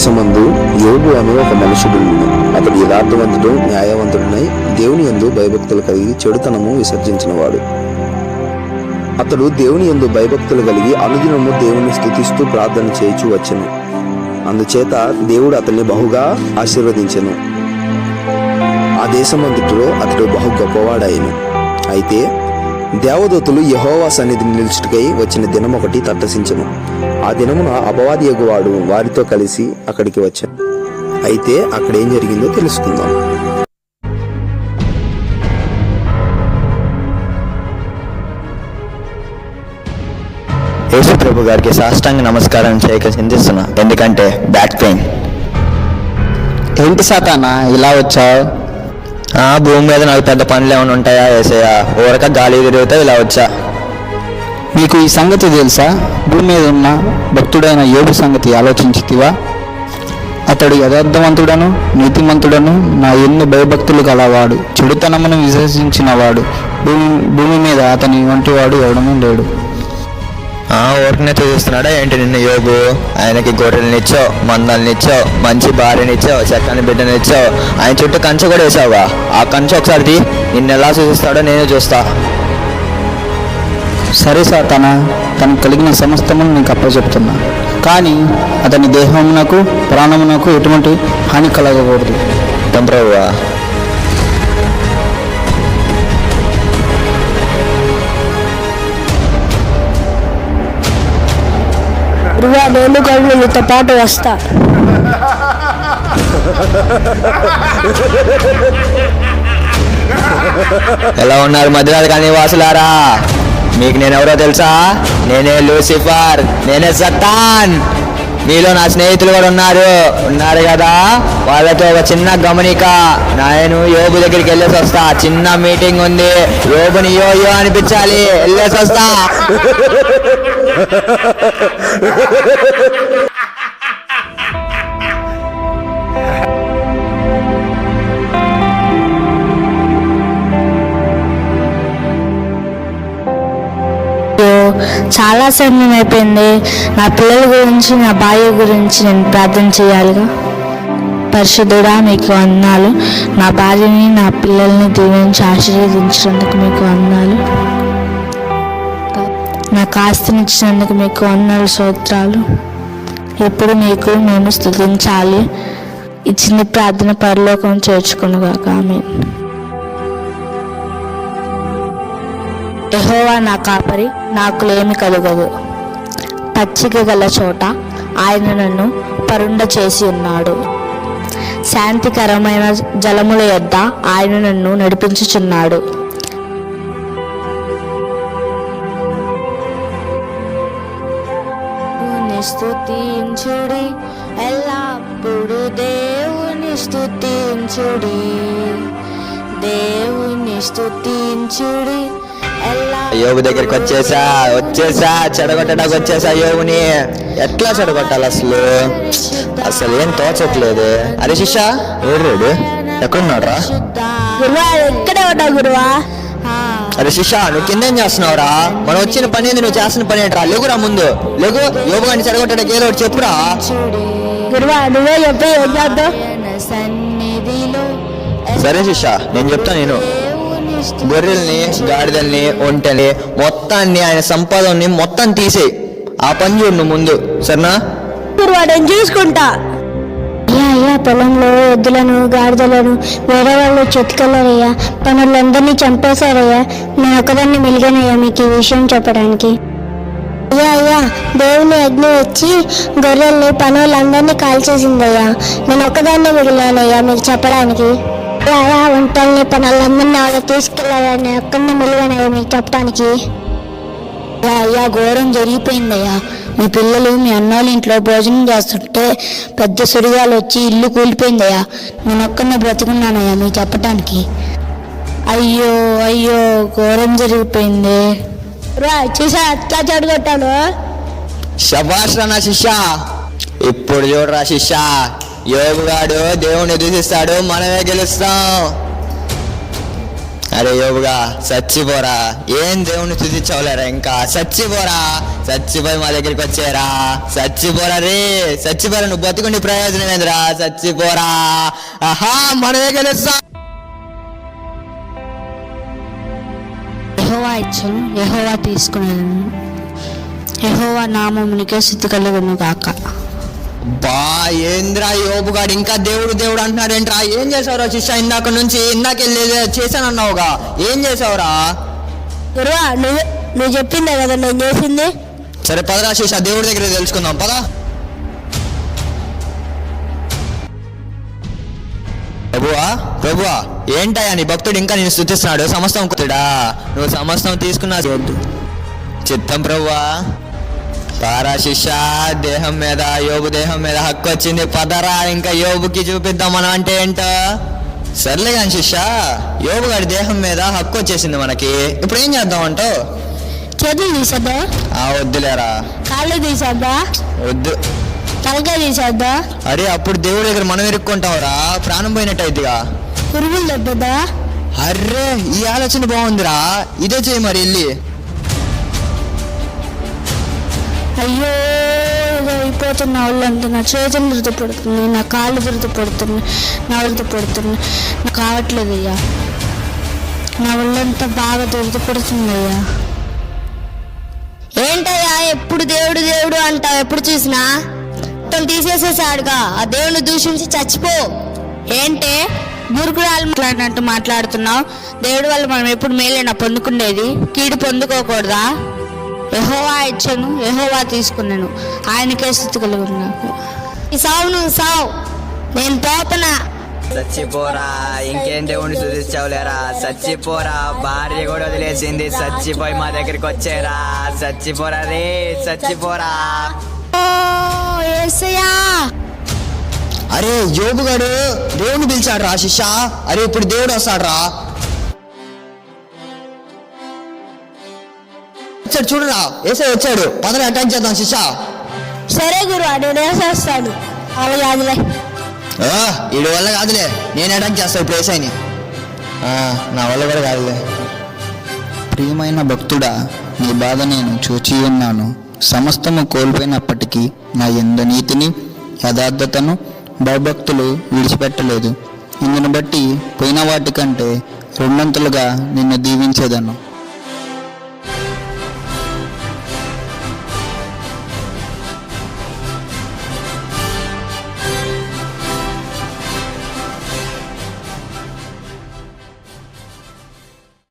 దేశమందు యోగు అనే ఒక మనుషుడు అతడు యథార్థవంతుడు న్యాయవంతుడునై దేవుని యందు భయభక్తులు కలిగి చెడుతనము విసర్జించినవాడు. అతడు దేవుని యందు భయభక్తులు కలిగి అనుదినము దేవుని స్థుతిస్తూ ప్రార్థన చేయుచు వచ్చను. అందుచేత దేవుడు అతన్ని బహుగా ఆశీర్వదించెను. ఆ దేశమంతటిలో అతడు బహు గొప్పవాడాయను అయితే దేవదూతలు యహోవా సన్నిధిని నిలుచుటకై వచ్చిన దినం ఒకటి తట్టసించను ఆ దినమున అపవాది ఎగువాడు వారితో కలిసి అక్కడికి వచ్చాను అయితే అక్కడ ఏం జరిగిందో తెలుసుకుందాం. యేసు ప్రభు గారికి సాష్టాంగ నమస్కారం చేయక చింతిస్తున్నా. ఎందుకంటే బ్యాక్ పెయిన్. ఏంటి సాతానా? ఇలా వచ్చావు? భూమి మీద నాకు పెద్ద పనులు ఏమైనా ఉంటాయా? ఏసయ్యా ఊరక గాలి తిరిగితే ఇలా వచ్చా. మీకు ఈ సంగతి తెలుసా? భూమి మీద ఉన్న భక్తుడైన యోగు సంగతి ఆలోచించితివా? అతడు యథార్థవంతుడను నీతిమంతుడను నా ఎన్ని భయభక్తులు గలవాడు. చెడుతనమును విశ్వసించినవాడు. భూమి భూమి మీద అతని వంటివాడు ఎవడమూ లేడు. ఊరికనే చూస్తున్నాడా ఏంటి నిన్ను యోగు ఆయనకి గొర్రెలనిచ్చావు మందలనిచ్చావు మంచి భార్యనిచ్చావు చక్కని బిడ్డనిచ్చావు ఆయన చుట్టూ కంచె కూడా వేసావుగా? ఆ కంచె ఒకసారి తీ. నిన్ను ఎలా చూపిస్తాడో నేను చూస్తా. సరే సాతానా తనకు కలిగిన సమస్తమును నీకు అప్పచెప్తున్నా కానీ అతని దేహమునకు ప్రాణమునకు ఎటువంటి హాని కలగకూడదు. ప్రభువా గురువా నేను కూడా నీతో పాటు వస్తా. ఎలా ఉన్నారు మధ్యరాధి కానీ వాసులారా మీకు నేను ఎవరో తెలుసా? నేనే లూసిఫర్ నేనే సత్తాన్. మీలో నా స్నేహితులు కూడా ఉన్నారు. ఉన్నారు కదా? వాళ్ళతో ఒక చిన్న గమనిక. నేను యోబు దగ్గరికి వెళ్ళేసి వస్తా. చిన్న మీటింగ్ ఉంది. యోబుని యో యో అనిపించాలి. వెళ్ళేసి వస్తా. చాలా సమయం అయిపోయింది నా పిల్లల గురించి నా భార్య గురించి నేను ప్రార్థన చేయాలిగా. పరిశుద్ధుడా మీకు వందనాలు. నా భార్యని నా పిల్లల్ని దీవించి ఆశీర్వదించినందుకు మీకు వందనాలు. నాకు ఆస్తినిచ్చినందుకు మీకు అన్నారు స్తోత్రాలు. ఎప్పుడు మీకు మేము స్థుతించాలి ఇచ్చింది ప్రార్థన పరలోకం చేర్చుకునుగాక. ఆమె ఎహోవా నా కాపరి నాకు లేమి కలుగదు పచ్చిక గల చోట ఆయన నన్ను పరుండ చేసి ఉన్నాడు. శాంతికరమైన జలముల యొద్ద ఆయన నన్ను నడిపించుచున్నాడు. స్తుతించుడి ఎల్లప్పుడు దేవుని స్తుతించుడి దేవుని స్తుతించుడి ఎల్లా యోగు దగ్గరికి వచ్చేసా వచ్చేసా చెడగొట్టడానికి వచ్చేసా యోగుని. ఎట్లా చెడగొట్టాలి అసలు? అసలు ఏం తోచట్లేదు. అరే శిష ఏడు ఎక్కడున్నాడు రా గురువా ఎక్కడే ఉంటావు గురువా? అరే శిష నువ్వు కిందేం చేస్తున్నావురా? మనం వచ్చిన పని ఏంది? నువ్వు చేస్తున్న పని ఏంట్రా? లేకురా ముందు. లేకు యోగు అని చెడగొట్టడానికి ఏదో ఒకటి చెప్పురా. గురువా నువ్వే చెప్పి ఏం చేద్దాం? సన్నిధిలో సరే శిష నేను చెప్తా నేను. గొర్రెల్ని గాడిదల్ని ఒంటెని మొత్తాన్ని ఆయన సంపాదనని మొత్తం తీసేయి. ఆ పని చూడు నువ్వు ముందు. సరేనా? గురువా నేను చూసుకుంటా. అయ్యా అయ్యా పొలంలో ఎద్దులను గాడిదలను వేరే వాళ్ళు చెట్టుకెళ్ళారయ్యా పనులందరినీ చంపేశారయ్యా. నేను ఒకదాన్ని మిలిగానయ్యా మీకు ఈ విషయం చెప్పడానికి. అయ్యా అయ్యా దేవుని అగ్ని వచ్చి గొర్రెల్ని పనులందరినీ కాల్చేసిందయ్యా. నేను ఒకదాన్ని మిగిలానయ్యా మీకు చెప్పడానికి. అయ్యా, వంటల్ని పనులందరినీ ఆవిడ తీసుకెళ్ళారా నేను ఒక్కడిని మిలిగానయ్యా మీకు చెప్పడానికి. అయ్యా ఘోరం జరిగిపోయిందయ్యా. మీ పిల్లలు మీ అన్నోళ్ళ ఇంట్లో భోజనం చేస్తుంటే పెద్ద సుడిగాలు వచ్చి ఇల్లు కూలిపోయిందయ్యా. నేను ఒక్కనే బ్రతుకున్నానయ్యా మీకు చెప్పటానికి. అయ్యో అయ్యో ఘోరం జరిగిపోయింది. రా చూసా ఎట్లా చెడగొట్టాను. శబాష్ రా నా శిష్య. ఇప్పుడు చూడరా శిష్య. యోగుగాడు దేవుని ఎదుసిస్తాడు మనమే గెలుస్తాం. అరే యోగుగా చచ్చిపోరా ఏం దేవుని తుదించవలేరా ఇంకా? చచ్చిపోరా చచ్చిపోయి మా దగ్గరికి వచ్చేరా. చచ్చిపోరా రే. చచ్చిపోరా నువ్వు బతుకుండి ప్రయోజనం ఏందిరా? చచ్చిపోరా ఆహా మనమే గెలుస్తా యహోవా ఇచ్చను. యహోవా తీసుకున్నాను యహోవా నామమునికే స్థితి కలుగును కాక బా ఏంద్రా యోబుగాడు ఇంకా దేవుడు దేవుడు అంటున్నాడేంట్రా ఏం చేసావురా శిష్య ఇందాక నుంచి? ఇందాక చేశానన్నావుగా. ఏం చేసావురా గురువా నువ్వు నువ్వు చెప్పిందే కదా నేను చేసింది. సరే పదరా శిష్య దేవుడి దగ్గర తెలుసుకుందాం. పదా. ప్రభువా ప్రభువా ఏంటయ్యా నీ భక్తుడు ఇంకా నేను స్థుతిస్తున్నాడు? సమస్తం కుతుడా? నువ్వు సమస్తం తీసుకున్నా? చేయొద్దు చిత్తం ప్రభువా. పారా శిష్య దేహం మీద యోబు దేహం మీద హక్కు వచ్చింది. పదరా ఇంకా యోబుకి చూపిద్దాం మనం అంటే ఏంటో? సర్లే కానీ శిష్య యోబు గారి దేహం మీద హక్కు వచ్చేసింది మనకి. ఇప్పుడు ఏం చేద్దాం అంటావు చేతులు తీసేద్దా? ఆ వద్దులేరా. కాళ్ళు తీసేద్దా? వద్దు. తలకాయ తీసేద్దా? అరే అప్పుడు దేవుడి దగ్గర మనం ఇరుక్కుంటావురా. ప్రాణం పోయినట్టు అయిద్దిగా. పురుగులు దెబ్బదా అర్రే ఈ ఆలోచన బాగుందిరా. ఇదే చేయి మరి వెళ్ళి. అయ్యో ఏదో అయిపోతున్న వాళ్ళంతా నా చేతులు దురద నా కాళ్ళు దురద నా దురద నాకు కావట్లేదు అయ్యా. నా ఒళ్ళంతా బాగా దురద పడుతుంది అయ్యా. ఏంటయ్యా ఎప్పుడు దేవుడు దేవుడు అంటావు? ఎప్పుడు చూసినా? మొత్తం తీసేసేసాడుగా. ఆ దేవుని దూషించి చచ్చిపో. ఏంటే? గురుకురాలు మాట్లాడినట్టు మాట్లాడుతున్నావు. దేవుడి వల్ల మనం ఎప్పుడు మేలైనా పొందుకునేది. కీడు పొందుకోకూడదా? యహోవా ఇచ్చాను యహోవా తీసుకున్నాను. ఆయనకే స్థితి కలుగును నాకు. ఈ సావు నువ్వు సావు. నేను పోతనా చచ్చిపోరా ఇంకేం దేవుని చూపించావులేరా చచ్చిపోరా భార్య కూడా వదిలేసింది. చచ్చిపోయి మా దగ్గరికి వచ్చేరా. చచ్చిపోరా రే చచ్చిపోరా. ఓ అరే యోగుగాడు దేవుని పిలిచాడు రా శిష్య. అరే ఇప్పుడు దేవుడు వస్తాడు రా వచ్చాడు చూడరా. ఏసై వచ్చాడు. పదవి అటాక్ చేద్దాం శిష్య. సరే గురు నేను వేసేస్తాను అలా కాదులే. ఈడు వల్ల కాదులే. నేను అటాక్ చేస్తా ఇప్పుడు ఏసైని. ఆ, నా వల్ల కూడా కాదులే. ప్రియమైన భక్తుడా నీ బాధ నేను చూచి ఉన్నాను. సమస్తము కోల్పోయినప్పటికీ నా ఎందు నీతిని యథార్థతను భయభక్తులు విడిచిపెట్టలేదు. ఇందును బట్టి పోయిన వాటికంటే రెండంతలుగా నిన్ను దీవించేదను.